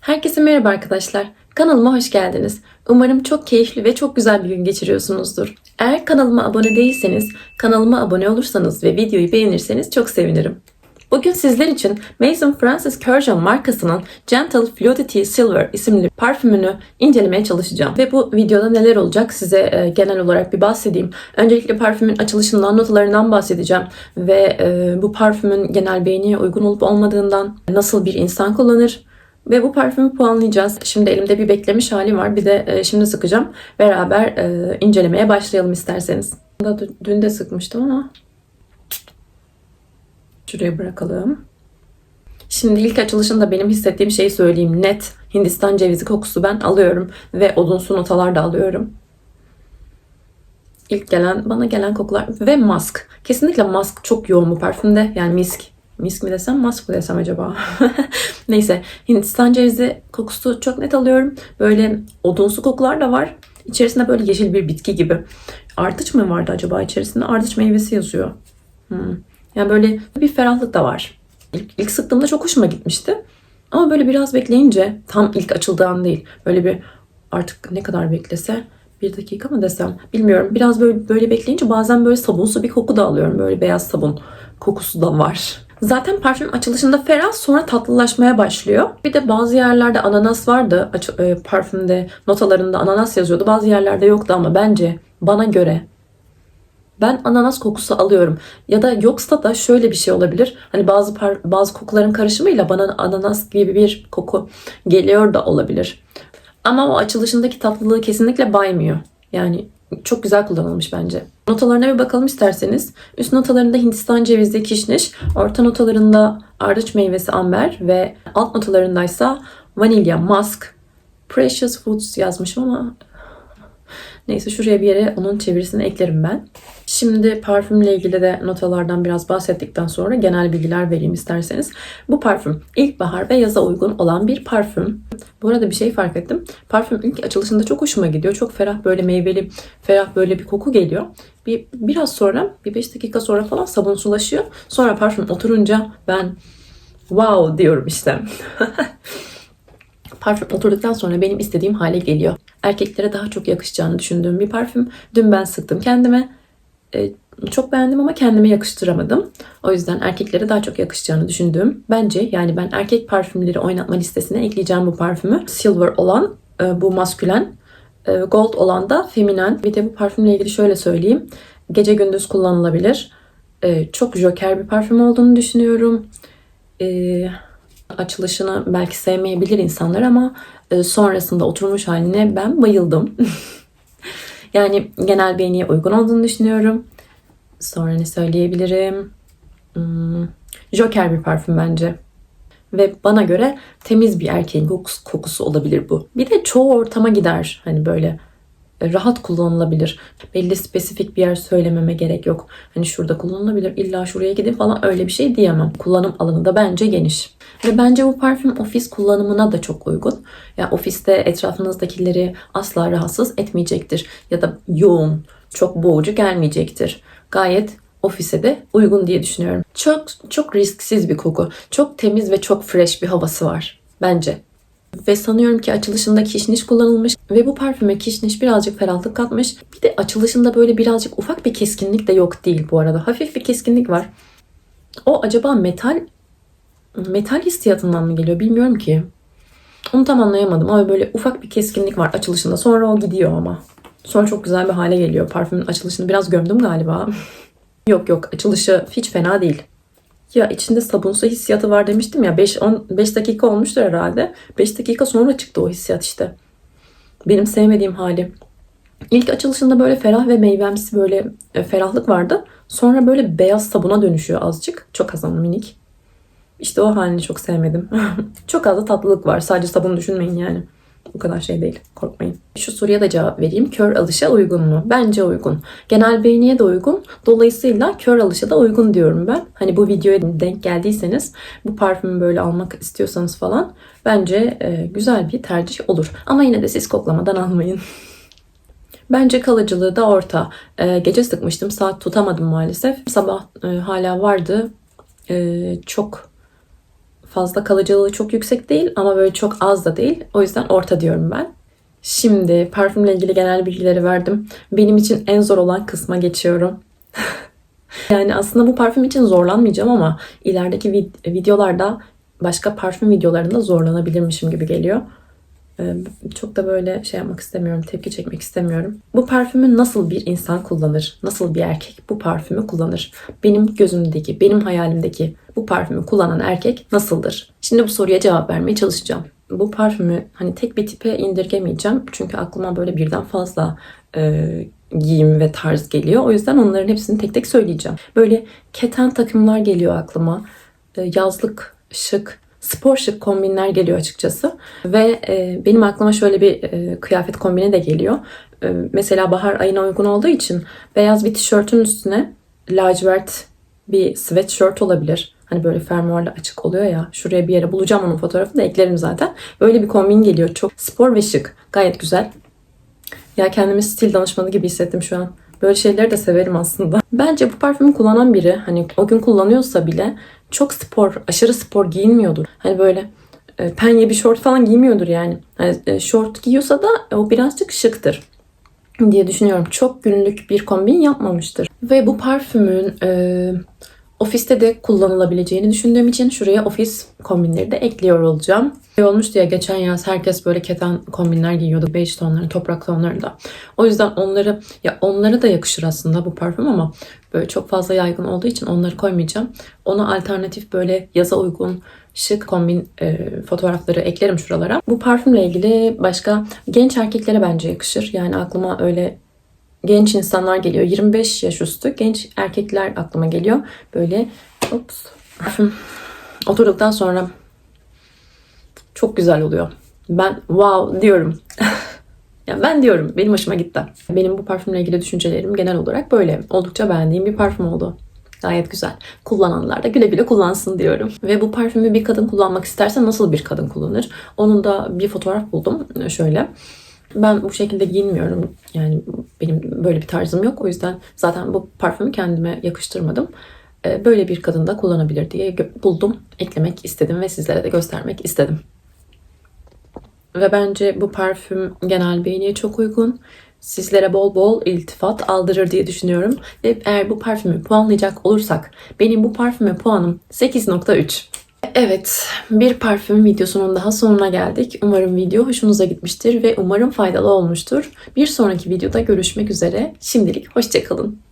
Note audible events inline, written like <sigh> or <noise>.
Herkese merhaba arkadaşlar. Kanalıma hoş geldiniz. Umarım çok keyifli ve çok güzel bir gün geçiriyorsunuzdur. Eğer kanalıma abone değilseniz, kanalıma abone olursanız ve videoyu beğenirseniz çok sevinirim. Bugün sizler için Mason Francis Kurkdjian markasının Gentle Fluidity Silver isimli parfümünü incelemeye çalışacağım. Ve bu videoda neler olacak size e, genel olarak bir bahsedeyim. Öncelikle parfümün açılışından, notalarından bahsedeceğim. Ve e, bu parfümün genel beğeniye uygun olup olmadığından, nasıl bir insan kullanır, ve bu parfümü puanlayacağız. Şimdi elimde bir beklemiş hali var. Bir de e, şimdi sıkacağım. Beraber e, incelemeye başlayalım isterseniz. Dün de sıkmıştım ama. Şuraya bırakalım. Şimdi ilk açılışında benim hissettiğim şeyi söyleyeyim. Net Hindistan cevizi kokusu ben alıyorum. Ve odunsu notalar da alıyorum. İlk gelen, bana gelen kokular ve mask. Kesinlikle mask çok yoğun bu parfümde. Yani misk. Misk mi desem, mask mı desem acaba? <laughs> Neyse, Hindistan cevizi kokusu çok net alıyorum. Böyle odunsu kokular da var. İçerisinde böyle yeşil bir bitki gibi. Ardıç mı vardı acaba içerisinde? Ardıç meyvesi yazıyor. Hmm. Yani böyle bir ferahlık da var. İlk, ilk sıktığımda çok hoşuma gitmişti. Ama böyle biraz bekleyince tam ilk açıldığı an değil. Böyle bir artık ne kadar beklese bir dakika mı desem bilmiyorum. Biraz böyle böyle bekleyince bazen böyle sabunsu bir koku da alıyorum. Böyle beyaz sabun kokusu da var. Zaten parfüm açılışında ferah sonra tatlılaşmaya başlıyor. Bir de bazı yerlerde ananas vardı e, parfümde notalarında ananas yazıyordu. Bazı yerlerde yoktu ama bence bana göre ben ananas kokusu alıyorum. Ya da yoksa da şöyle bir şey olabilir. Hani bazı par- bazı kokuların karışımıyla bana ananas gibi bir koku geliyor da olabilir. Ama o açılışındaki tatlılığı kesinlikle baymıyor. Yani çok güzel kullanılmış bence. Notalarına bir bakalım isterseniz. Üst notalarında Hindistan cevizi, kişniş, orta notalarında ardıç meyvesi, amber ve alt notalarındaysa vanilya, musk, precious foods yazmışım ama Neyse şuraya bir yere onun çevirisini eklerim ben. Şimdi parfümle ilgili de notalardan biraz bahsettikten sonra genel bilgiler vereyim isterseniz. Bu parfüm ilkbahar ve yaza uygun olan bir parfüm. Bu arada bir şey fark ettim. Parfüm ilk açılışında çok hoşuma gidiyor. Çok ferah böyle meyveli, ferah böyle bir koku geliyor. Bir, biraz sonra, bir 5 dakika sonra falan sabunsulaşıyor. Sonra parfüm oturunca ben wow diyorum işte. <laughs> Parfüm oturduktan sonra benim istediğim hale geliyor. Erkeklere daha çok yakışacağını düşündüğüm bir parfüm. Dün ben sıktım kendime. Ee, çok beğendim ama kendime yakıştıramadım. O yüzden erkeklere daha çok yakışacağını düşündüğüm. Bence yani ben erkek parfümleri oynatma listesine ekleyeceğim bu parfümü. Silver olan e, bu maskülen. e, Gold olan da feminen. Bir de bu parfümle ilgili şöyle söyleyeyim. Gece gündüz kullanılabilir. E, Çok joker bir parfüm olduğunu düşünüyorum. Açılışını belki sevmeyebilir insanlar ama e, sonrasında oturmuş haline ben bayıldım. <laughs> yani genel beğeniye uygun olduğunu düşünüyorum. Sonra ne söyleyebilirim? Hmm, Joker bir parfüm bence. Ve bana göre temiz bir erkeğin kokusu, kokusu olabilir bu. Bir de çoğu ortama gider. Hani böyle rahat kullanılabilir. Belli spesifik bir yer söylememe gerek yok. Hani şurada kullanılabilir, illa şuraya gidin falan öyle bir şey diyemem. Kullanım alanı da bence geniş. Ve bence bu parfüm ofis kullanımına da çok uygun. Ya ofiste etrafınızdakileri asla rahatsız etmeyecektir. Ya da yoğun, çok boğucu gelmeyecektir. Gayet ofise de uygun diye düşünüyorum. Çok çok risksiz bir koku. Çok temiz ve çok fresh bir havası var bence. Ve sanıyorum ki açılışında kişniş kullanılmış ve bu parfüme kişniş birazcık ferahlık katmış. Bir de açılışında böyle birazcık ufak bir keskinlik de yok değil bu arada. Hafif bir keskinlik var. O acaba metal metal hissiyatından mı geliyor bilmiyorum ki. Onu tam anlayamadım ama böyle ufak bir keskinlik var açılışında. Sonra o gidiyor ama. Sonra çok güzel bir hale geliyor. Parfümün açılışını biraz gömdüm galiba. <laughs> yok yok açılışı hiç fena değil. Ya içinde sabunsu hissiyatı var demiştim ya 5 5 dakika olmuştur herhalde. 5 dakika sonra çıktı o hissiyat işte. Benim sevmediğim hali. İlk açılışında böyle ferah ve meyvemsi böyle e, ferahlık vardı. Sonra böyle beyaz sabuna dönüşüyor azıcık. Çok az ama minik. İşte o halini çok sevmedim. <laughs> çok az da tatlılık var. Sadece sabun düşünmeyin yani. Bu kadar şey değil. Korkmayın. Şu soruya da cevap vereyim. Kör alışa uygun mu? Bence uygun. Genel beğeniye de uygun. Dolayısıyla kör alışa da uygun diyorum ben. Hani bu videoya denk geldiyseniz bu parfümü böyle almak istiyorsanız falan bence e, güzel bir tercih olur. Ama yine de siz koklamadan almayın. <laughs> Bence kalıcılığı da orta. E, gece sıkmıştım. Saat tutamadım maalesef. Sabah e, hala vardı. E, çok fazla kalıcılığı çok yüksek değil ama böyle çok az da değil. O yüzden orta diyorum ben. Şimdi parfümle ilgili genel bilgileri verdim. Benim için en zor olan kısma geçiyorum. <laughs> yani aslında bu parfüm için zorlanmayacağım ama ilerideki vid- videolarda başka parfüm videolarında zorlanabilirmişim gibi geliyor. Ee, Çok da böyle şey yapmak istemiyorum, tepki çekmek istemiyorum. Bu parfümü nasıl bir insan kullanır? Nasıl bir erkek bu parfümü kullanır? Benim gözümdeki, benim hayalimdeki bu parfümü kullanan erkek nasıldır? Şimdi bu soruya cevap vermeye çalışacağım. Bu parfümü hani tek bir tipe indirgemeyeceğim. Çünkü aklıma böyle birden fazla e, giyim ve tarz geliyor. O yüzden onların hepsini tek tek söyleyeceğim. Böyle keten takımlar geliyor aklıma. E, yazlık, şık, spor şık kombinler geliyor açıkçası. Ve e, benim aklıma şöyle bir e, kıyafet kombini de geliyor. E, mesela bahar ayına uygun olduğu için beyaz bir tişörtün üstüne lacivert bir sweatshirt olabilir. Hani böyle fermuarlı açık oluyor ya. Şuraya bir yere bulacağım onun fotoğrafını da eklerim zaten. Böyle bir kombin geliyor. Çok spor ve şık. Gayet güzel. Ya kendimi stil danışmanı gibi hissettim şu an. Böyle şeyleri de severim aslında. Bence bu parfümü kullanan biri hani o gün kullanıyorsa bile çok spor, aşırı spor giyinmiyordur. Hani böyle e, penye bir şort falan giymiyordur yani. Hani e, şort giyiyorsa da o birazcık şıktır diye düşünüyorum. Çok günlük bir kombin yapmamıştır. Ve bu parfümün e, ofiste de kullanılabileceğini düşündüğüm için şuraya ofis kombinleri de ekliyor olacağım. Şey olmuştu ya geçen yaz herkes böyle keten kombinler giyiyordu. Beige tonları, toprak tonları da. O yüzden onları ya onlara da yakışır aslında bu parfüm ama böyle çok fazla yaygın olduğu için onları koymayacağım. Ona alternatif böyle yaza uygun şık kombin e, fotoğrafları eklerim şuralara. Bu parfümle ilgili başka genç erkeklere bence yakışır. Yani aklıma öyle genç insanlar geliyor. 25 yaş üstü genç erkekler aklıma geliyor. Böyle ops, <laughs> oturduktan sonra çok güzel oluyor. Ben wow diyorum. <laughs> yani ben diyorum. Benim hoşuma gitti. Benim bu parfümle ilgili düşüncelerim genel olarak böyle. Oldukça beğendiğim bir parfüm oldu. Gayet güzel. Kullananlar da güle güle kullansın diyorum. Ve bu parfümü bir kadın kullanmak isterse nasıl bir kadın kullanır? Onun da bir fotoğraf buldum. Şöyle. Ben bu şekilde giyinmiyorum. Yani benim böyle bir tarzım yok. O yüzden zaten bu parfümü kendime yakıştırmadım. Ee, Böyle bir kadın da kullanabilir diye buldum. Eklemek istedim ve sizlere de göstermek istedim. Ve bence bu parfüm genel beğeniye çok uygun. Sizlere bol bol iltifat aldırır diye düşünüyorum. Ve eğer bu parfümü puanlayacak olursak benim bu parfüme puanım 8.3. Evet, bir parfüm videosunun daha sonuna geldik. Umarım video hoşunuza gitmiştir ve umarım faydalı olmuştur. Bir sonraki videoda görüşmek üzere. Şimdilik hoşçakalın.